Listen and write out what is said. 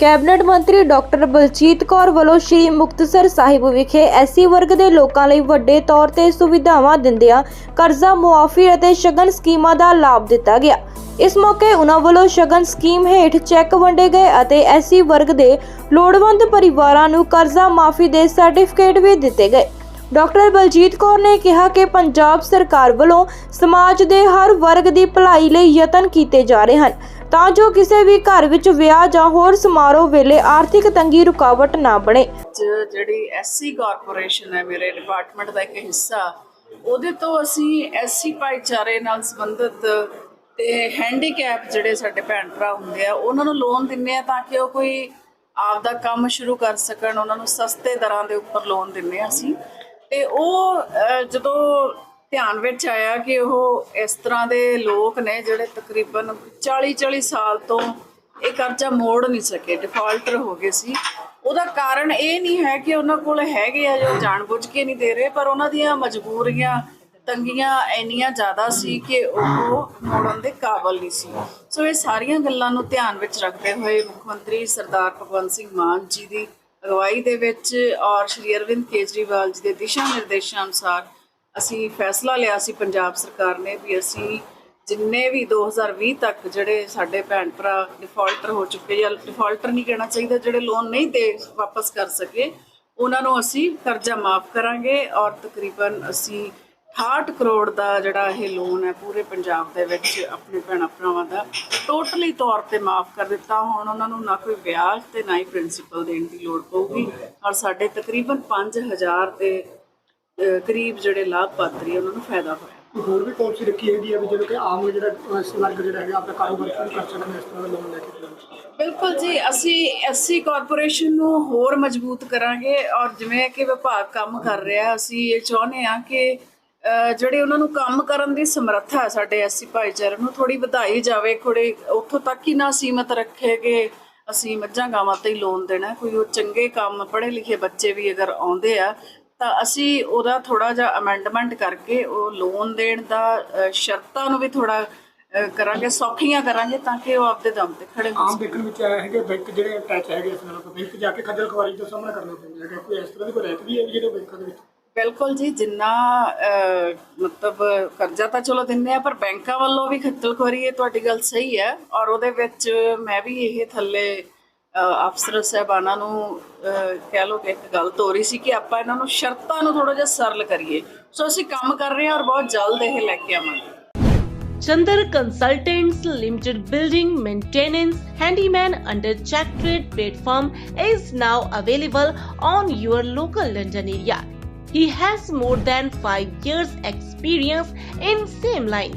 Cabinet ਮੰਤਰੀ doctor Baljit Kaur ਵੱਲੋਂ ਸ੍ਰੀ ਮੁਕਤਸਰ ਸਾਹਿਬ ਵਿਖੇ ਐਸੀ ਵਰਗ ਦੇ ਲੋਕਾਂ ਲਈ ਵੱਡੇ ਤੌਰ ਤੇ ਸੁਵਿਧਾਵਾਂ ਦਿੰਦਿਆਂ ਕਰਜ਼ਾ ਮੁਆਫੀ ਅਤੇ ਸ਼ਗਨ ਸਕੀਮਾਂ ਦਾ ਲਾਭ ਦਿੱਤਾ ਗਿਆ। ਇਸ ਮੌਕੇ ਉਨ੍ਹਾਂ ਵੱਲੋਂ ਸ਼ਗਨ ਸਕੀਮ ਹੇਠ ਚੈੱਕ ਵੰਡੇ ਗਏ ਅਤੇ ਐਸੀ ਵਰਗ ਦੇ ਲੋੜਵੰਦ ਪਰਿਵਾਰਾਂ ਨੂੰ ਕਰਜ਼ਾ ਮਾਫੀ ਦੇ ਸਰਟੀਫਿਕੇਟ ਵੀ ਦਿੱਤੇ ਗਏ। ਡਾਕਟਰ ਬਲਜੀਤ ਕੌਰ ਨੇ ਕਿਹਾ ਕਿ ਪੰਜਾਬ ਸਰਕਾਰ ਵੱਲੋਂ ਸਮਾਜ ਦੇ ਹਰ ਵਰਗ ਦੀ ਭਲਾਈ ਲਈ ਯਤਨ ਕੀਤੇ ਜਾ ਰਹੇ ਹਨ। ਤਾਂ ਜੋ ਕਿਸੇ ਵੀ ਘਰ ਵਿੱਚ ਵਿਆਹ ਜਾਂ ਹੋਰ ਸਮਾਰੋਹ ਵੇਲੇ ਆਰਥਿਕ ਤੰਗੀ, ਰੁਕਾਵਟ ਨਾ ਬਣੇ। ਜਿਹੜੀ ਐਸਸੀ ਕਾਰਪੋਰੇਸ਼ਨ ਹੈ, ਮੇਰੇ ਡਿਪਾਰਟਮੈਂਟ ਦਾ ਇੱਕ ਹਿੱਸਾ, ਉਹਦੇ ਤੋਂ ਅਸੀਂ ਐਸਸੀ ਭਾਈਚਾਰੇ ਨਾਲ ਸੰਬੰਧਿਤ ਤੇ ਹੈਂਡੀਕੈਪ ਜਿਹੜੇ ਸਾਡੇ ਭੈਣ ਭਰਾ ਹੁੰਦੇ ਆ, ਉਹਨਾਂ ਨੂੰ ਲੋਨ ਦਿੰਨੇ ਆ ਤਾਂ ਕਿ ਉਹ ਕੋਈ ਆਪਦਾ ਕੰਮ ਸ਼ੁਰੂ ਕਰ ਸਕਣ, ਉਹਨਾਂ ਨੂੰ ਸਸਤੇ ਦਰਾਂ ਦੇ ਉੱਪਰ ਲੋਨ ਦਿੰਨੇ ਆ ਅਸੀਂ। ਤੇ ਉਹ ਜਦੋਂ ਧਿਆਨ ਵਿੱਚ ਆਇਆ ਕਿ ਉਹ ਇਸ ਤਰ੍ਹਾਂ ਦੇ ਲੋਕ ਨੇ ਜਿਹੜੇ ਤਕਰੀਬਨ 40 40 ਸਾਲ ਤੋਂ ਇਹ ਕਰਜ਼ਾ ਮੋੜ ਨਹੀਂ ਸਕੇ ਡਿਫਾਲਟਰ ਹੋ ਗਏ ਸੀ। ਉਹਦਾ ਕਾਰਨ ਇਹ ਨਹੀਂ ਹੈ ਕਿ ਉਹਨਾਂ ਕੋਲ ਹੈਗੇ ਆ ਜੋ ਜਾਣਬੁੱਝ ਕੇ ਨਹੀਂ ਦੇ ਰਹੇ, ਪਰ ਉਹਨਾਂ ਦੀਆਂ ਮਜਬੂਰੀਆਂ, ਤੰਗੀਆਂ ਇੰਨੀਆਂ ਜ਼ਿਆਦਾ ਸੀ ਕਿ ਉਹ ਮੋੜਨ ਦੇ ਕਾਬਲ ਨਹੀਂ ਸੀ। ਸੋ ਇਹ ਸਾਰੀਆਂ ਗੱਲਾਂ ਨੂੰ ਧਿਆਨ ਵਿੱਚ ਰੱਖਦੇ ਹੋਏ ਮੁੱਖ ਮੰਤਰੀ ਸਰਦਾਰ ਭਗਵੰਤ ਸਿੰਘ ਮਾਨ ਜੀ ਦੀ ਅਗਵਾਈ ਦੇ ਵਿੱਚ ਔਰ ਸ਼੍ਰੀ ਅਰਵਿੰਦ ਕੇਜਰੀਵਾਲ ਜੀ ਦੇ ਦਿਸ਼ਾ ਨਿਰਦੇਸ਼ਾਂ ਅਨੁਸਾਰ ਅਸੀਂ ਫੈਸਲਾ ਲਿਆ ਸੀ ਪੰਜਾਬ ਸਰਕਾਰ ਨੇ ਵੀ ਅਸੀਂ ਜਿੰਨੇ ਵੀ 2020 ਤੱਕ ਜਿਹੜੇ ਸਾਡੇ ਭੈਣ ਭਰਾ ਡਿਫਾਲਟਰ ਹੋ ਚੁੱਕੇ ਜਾਂ ਡਿਫਾਲਟਰ ਨਹੀਂ ਕਹਿਣਾ ਚਾਹੀਦਾ, ਜਿਹੜੇ ਲੋਨ ਨਹੀਂ ਦੇ ਵਾਪਸ ਕਰ ਸਕੇ, ਉਹਨਾਂ ਨੂੰ ਅਸੀਂ ਕਰਜ਼ਾ ਮਾਫ ਕਰਾਂਗੇ ਔਰ ਤਕਰੀਬਨ ਅਸੀਂ 68 ਕਰੋੜ ਦਾ ਜਿਹੜਾ ਇਹ ਲੋਨ ਹੈ ਪੂਰੇ ਪੰਜਾਬ ਦੇ ਵਿੱਚ ਆਪਣੇ ਭੈਣਾਂ ਭਰਾਵਾਂ ਦਾ ਟੋਟਲੀ ਤੌਰ ਤੇ ਮਾਫ ਕਰ ਦਿੱਤਾ। ਹੁਣ ਉਹਨਾਂ ਨੂੰ ਨਾ ਕੋਈ ਵਿਆਜ ਤੇ ਨਾ ਹੀ ਪ੍ਰਿੰਸੀਪਲ ਦੇਣ ਦੀ ਲੋੜ ਪਊਗੀ ਔਰ ਸਾਡੇ ਤਕਰੀਬਨ 5000 ਦੇ ਕਰੀਬ ਜਿਹੜੇ ਲਾਭਪਾਤਰੀ ਉਹਨਾਂ ਨੂੰ ਫਾਇਦਾ ਹੋਇਆ। ਹੋਰ ਵੀ ਪਾਲਿਸੀ ਰੱਖੀ ਹੈਗੀ ਹੈ ਵੀ ਜਦੋਂ ਕਿ ਆਮ ਜਿਹੜਾ ਵਰਗ ਜਿਹੜਾ ਹੈਗਾ ਆਪਣਾ ਕਾਰੋਬਾਰ ਸ਼ੁਰੂ ਕਰ ਸਕਣ ਇਸ ਤਰ੍ਹਾਂ ਦਾ ਲੋਨ ਲੈ ਕੇ ਬਿਲਕੁਲ ਜੀ ਅਸੀਂ ਐਸਸੀ ਕਾਰਪੋਰੇਸ਼ਨ ਨੂੰ ਹੋਰ ਮਜ਼ਬੂਤ ਕਰਾਂਗੇ ਔਰ ਜਿਵੇਂ ਕਿ ਵਿਭਾਗ ਕੰਮ ਕਰ ਰਿਹਾ ਅਸੀਂ ਇਹ ਚਾਹੁੰਦੇ ਆ ਕਿ ਜਿਹੜੇ ਉਹਨਾਂ ਨੂੰ ਕੰਮ ਕਰਨ ਦੀ ਸਮਰੱਥਾ ਹੈ ਸਾਡੇ ਐਸਸੀ ਭਾਈਚਾਰੇ ਨੂੰ ਥੋੜੀ ਵਧਾਈ ਜਾਵੇ ਥੋੜੇ ਉੱਥੋਂ ਤੱਕ ਹੀ ਨਾ ਸੀਮਤ ਰੱਖੇ ਕਿ ਅਸੀਂ ਮੱਝਾਂ ਗਾਵਾਂ ਤੇ ਹੀ ਲੋਨ ਦੇਣਾ ਕੋਈ ਉਹ ਚੰਗੇ ਕੰਮ ਪੜ੍ਹੇ ਲਿਖੇ ਬੱਚੇ ਵੀ ਅਗਰ ਆਉਂਦੇ ਆ ਤਾਂ ਅਸੀਂ ਉਹਦਾ ਥੋੜਾ ਜਿਹਾ ਅਮੈਂਡਮੈਂਟ ਕਰਕੇ ਉਹ ਲੋਨ ਦੇਣ ਦਾ ਸ਼ਰਤਾਂ ਨੂੰ ਵੀ ਥੋੜਾ ਕਰਾਂਗੇ ਸੌਖੀਆਂ ਕਰਾਂਗੇ ਤਾਂ ਕਿ ਉਹ ਆਪਦੇ ਦਮ ਤੇ ਖੜੇ ਹੋ ਆਮ ਦੇਖਣ ਵਿੱਚ ਆਇਆ ਹੈ ਕਿ ਬੈਂਕ ਜਿਹੜੇ ਅਟੈਚ ਹੈਗੇ ਇਸ ਨਾਲ ਬੈਂਕ ਜਾ ਕੇ ਖੱਜਲ ਖਵਾਰੀ ਦਾ ਸਾਹਮਣਾ ਕਰਨਾ ਪੈਂਦਾ ਹੈਗਾ ਕੋਈ ਇਸ ਤਰ੍ਹਾਂ ਦੀ ਕੋਈ ਰਹਿਤ ਵੀ ਹੈ ਜਿਹੜੇ ਬੈਂਕਾਂ ਦੇ ਵਿੱਚ? ਬਿਲਕੁਲ ਜੀ ਜਿੰਨਾ ਮਤਲਬ ਕਰਜ਼ਾ ਤਾਂ ਚਲੋ ਦਿੰਦੇ ਆ ਪਰ ਬੈਂਕਾਂ ਵੱਲੋਂ ਵੀ ਖੱਜਲ ਖੁਆਰੀ ਇਹ ਤੁਹਾਡੀ ਗੱਲ ਸਹੀ ਹੈ ਔਰ ਉਹਦੇ ਵਿੱਚ ਮੈਂ ਵੀ ਇਹ ਥੱਲੇ ਅਫਸਰ ਸਾਹਿਬਾਨਾਂ ਨੂੰ ਅਹ, ਕਹਿ ਲਓ ਕਿ ਇੱਕ ਗੱਲ ਤੋਰੀ ਸੀ ਕਿ ਆਪਾਂ ਇਹਨਾਂ ਨੂੰ ਸ਼ਰਤਾਂ ਨੂੰ ਥੋੜਾ ਜਿਹਾ ਸਰਲ ਕਰੀਏ ਸੋ ਅਸੀਂ ਕੰਮ ਕਰ ਰਹੇ ਹਾਂ ਔਰ ਬਹੁਤ ਜਲਦ ਇਹ ਲੈ ਕੇ ਆਵਾਂਗੇ Chandar Consultants Limited building maintenance handyman under Check Trade platform is now available on your local London area. He has more than 5 years experience in same line.